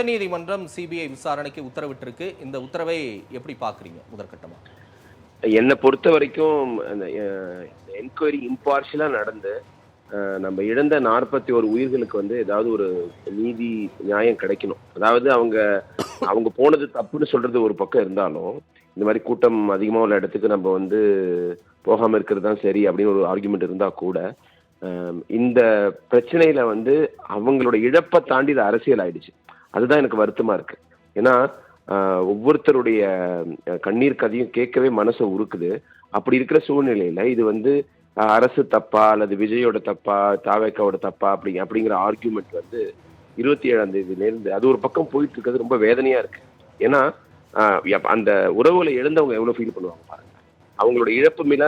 உச்சநீதிமன்றம் சிபிஐ விசாரணைக்கு உத்தரவிட்டிருக்கு. இந்த உத்தரவை எப்படி பாக்குறீங்க முதற்கட்டமா? என்னை பொறுத்த வரைக்கும் அந்த என்கொயரி இம்பார்ஷியலா நடந்து நம்ம இழந்த நாற்பத்தி ஒரு உயிர்களுக்கு வந்து ஏதாவது ஒரு நீதி நியாயம் கிடைக்கணும். அதாவது அவங்க அவங்க போனது தப்புன்னு சொல்றது ஒரு பக்கம் இருந்தாலும் இந்த மாதிரி கூட்டம் அதிகமாக உள்ள இடத்துக்கு நம்ம வந்து போகாமல் இருக்கிறது தான் சரி அப்படின்னு ஒரு ஆர்குமெண்ட் இருந்தால் கூட இந்த பிரச்சனையில வந்து அவங்களோட இழப்பை தாண்டி இது அரசியல் ஆயிடுச்சு. அதுதான் எனக்கு வருத்தமா இருக்கு. ஏன்னா ஒவ்வொருத்தருடைய கண்ணீர் கதையும் கேட்கவே மனசை உருக்குது. அப்படி இருக்கிற சூழ்நிலையில இது வந்து அரசு தப்பா அல்லது விஜயோட தப்பா தாவேக்காவோட தப்பா அப்படி அப்படிங்கிற ஆர்கியூமெண்ட் வந்து இருபத்தி ஏழாம் தேதியிலேருந்து அது ஒரு பக்கம் போயிட்டு இருக்கிறது ரொம்ப வேதனையா இருக்கு. ஏன்னா அந்த உறவுகளை எழுந்தவங்க எவ்வளவு ஃபீல் பண்ணுவாங்க பாருங்க. அவங்களோட இழப்பு மேல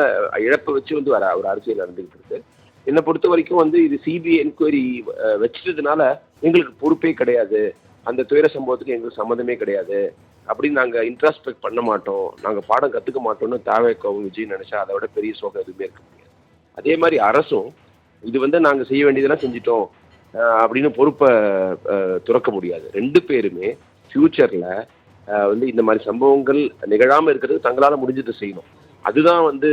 இழப்பை வச்சு வந்து வர ஒரு அரசியல் நடந்துகிட்டு இருக்கு. என்னை பொறுத்த வரைக்கும் வந்து இது சிபிஐ என்கொயரி வச்சதுனால எங்களுக்கு பொறுப்பே கிடையாது. அந்த துயர சம்பவத்துக்கு எங்களுக்கு சம்மந்தமே கிடையாது. அப்படின்னு நாங்கள் இன்ட்ராஸ்பெக்ட் பண்ண மாட்டோம். நாங்கள் பாடம் கற்றுக்க மாட்டோம்னு தாவேக்காவும் விஜய் நினைச்சா அதை விட பெரிய சோகம் எதுவுமே இருக்க முடியாது. அதே மாதிரி அரசும் இது வந்து நாங்கள் செய்ய வேண்டியதெல்லாம் செஞ்சிட்டோம் அப்படின்னு பொறுப்பை துறக்க முடியாது. ரெண்டு பேருமே ஃப்யூச்சரில் வந்து இந்த மாதிரி சம்பவங்கள் நிகழாமல் இருக்கிறது தங்களால் முடிஞ்சதை செய்யணும். அதுதான் வந்து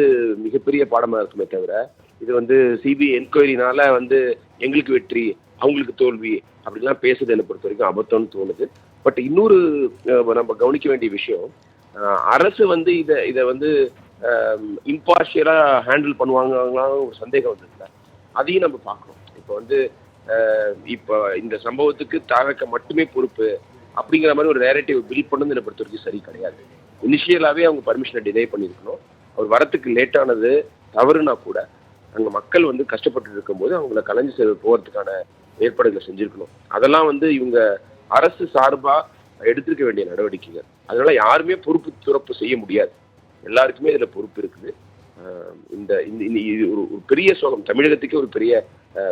மிகப்பெரிய பாடமாக இருக்குமே தவிர இது வந்து சிபிஐ என்கொயரினால வந்து எங்களுக்கு வெற்றி அவங்களுக்கு தோல்வி அப்படிலாம் பேசுறது என்னை பொறுத்த வரைக்கும் அபத்தம்னு தோணுது. பட் இன்னொரு நம்ம கவனிக்க வேண்டிய விஷயம் அரசு வந்து இதை இதை வந்து இம்பார்ஷியலா ஹேண்டில் பண்ணுவாங்களான்னு ஒரு சந்தேகம் வந்ததுல. அதையும் நம்ம பார்க்கணும். இப்போ வந்து இப்போ இந்த சம்பவத்துக்கு தாவக்க மட்டுமே பொறுப்பு அப்படிங்கிற மாதிரி ஒரு நேரட்டிவ் பில் பண்ணது என்னை பொறுத்த வரைக்கும் சரி கிடையாது. இனிஷியலாகவே அவங்க பர்மிஷனை டிலே பண்ணியிருக்கணும். அவர் வரத்துக்கு லேட்டானது தவறுனா கூட அங்கே மக்கள் வந்து கஷ்டப்பட்டு இருக்கும்போது அவங்கள கலைஞ்சு செ- போகிறதுக்கான ஏற்பாடுகளை செஞ்சிருக்கணும். அதெல்லாம் வந்து இவங்க அரசு சார்பா எடுத்திருக்க வேண்டிய நடவடிக்கைகள். அதனால யாருமே பொறுப்பு துறப்பு செய்ய முடியாது. எல்லாருக்குமே இதுல பொறுப்பு இருக்குது. இந்த இந்த இது ஒரு ஒரு பெரிய சோகம். தமிழகத்துக்கே ஒரு பெரிய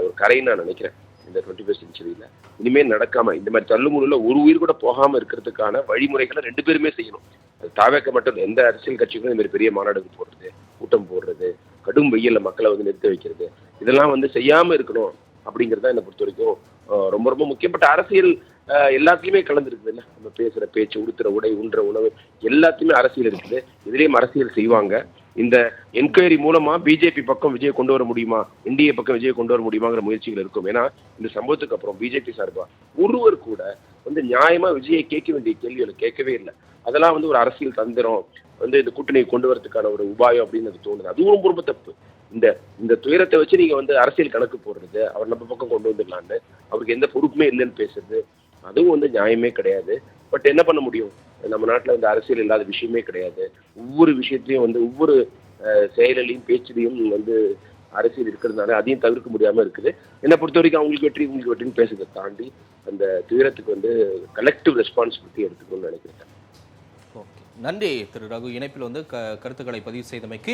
ஒரு கரைன்னு நான் நினைக்கிறேன். இந்த டுவெண்ட்டி ஃபர்ஸ்ட் செஞ்சுரியில இனிமேல் நடக்காம இந்த மாதிரி தள்ளுமுறையில் ஒரு உயிர் கூட போகாம இருக்கிறதுக்கான வழிமுறைகளை ரெண்டு பேருமே செய்யணும். அது தாவேக்க மட்டும் எந்த அரசியல் கட்சிகளும் இந்த மாதிரி பெரிய மாநாடுகள் போடுறது கூட்டம் போடுறது கடும் வெயில்ல மக்களை வந்து நிறுத்த வைக்கிறது இதெல்லாம் வந்து செய்யாம இருக்கணும். அப்படிங்கிறத என்னை பொறுத்த வரைக்கும் ரொம்ப ரொம்ப முக்கியப்பட்ட அரசியல் எல்லாத்துலயுமே கலந்துருக்குது இல்ல? நம்ம பேசுற பேச்சு உடுத்துற உடை உண்ற உணவு எல்லாத்தையுமே அரசியல் இருக்குது. இதுலயும் அரசியல் செய்வாங்க. இந்த என்கொயரி மூலமா பிஜேபி பக்கம் விஜய் கொண்டு வர முடியுமா? என்டிஏ பக்கம் விஜய் கொண்டு வர முடியுமாங்கிற முயற்சிகள் இருக்கும். ஏன்னா இந்த சம்பவத்துக்கு அப்புறம் பிஜேபி சார்பா ஒருவர் கூட வந்து நியாயமா விஜயை கேட்க வேண்டிய கேள்விகளை கேட்கவே இல்லை. அதெல்லாம் வந்து ஒரு அரசியல் தந்திரம். வந்து இந்த கூட்டணியை கொண்டு வரதுக்கான ஒரு உபாயம் அப்படின்னு எனக்கு தோணுது. அதுவும் ரொம்ப ரொம்ப தப்பு. இந்த இந்த துயரத்தை வச்சு நீங்க வந்து அரசியல் கணக்கு போடுறது அவர் நம்ம பக்கம் கொண்டு வந்துடலான்னு அவருக்கு எந்த பொறுப்புமே இல்லைன்னு பேசுறது அதுவும் வந்து நியாயமே கிடையாது. பட் என்ன பண்ண முடியும்? நம்ம நாட்டில் வந்து அரசியல் இல்லாத விஷயமே கிடையாது. ஒவ்வொரு விஷயத்தையும் வந்து ஒவ்வொரு செயலையும் செயலிலையும் பேச்சிலையும் வந்து அரசியல் இருக்கிறதுனால அதையும் தவிர்க்க முடியாம இருக்குது. என்னை பொறுத்த வரைக்கும் அவங்களுக்கு வெற்றி உங்களுக்கு வெற்றின்னு பேசுறதை தாண்டி அந்த துயரத்துக்கு வந்து கலெக்டிவ் ரெஸ்பான்சிபிலிட்டி எடுத்துக்கணும்னு நினைக்கிறேன். நன்றி. திரு ரகு இணைப்பில் வந்து க கருத்துக்களை பதிவு செய்தமைக்கு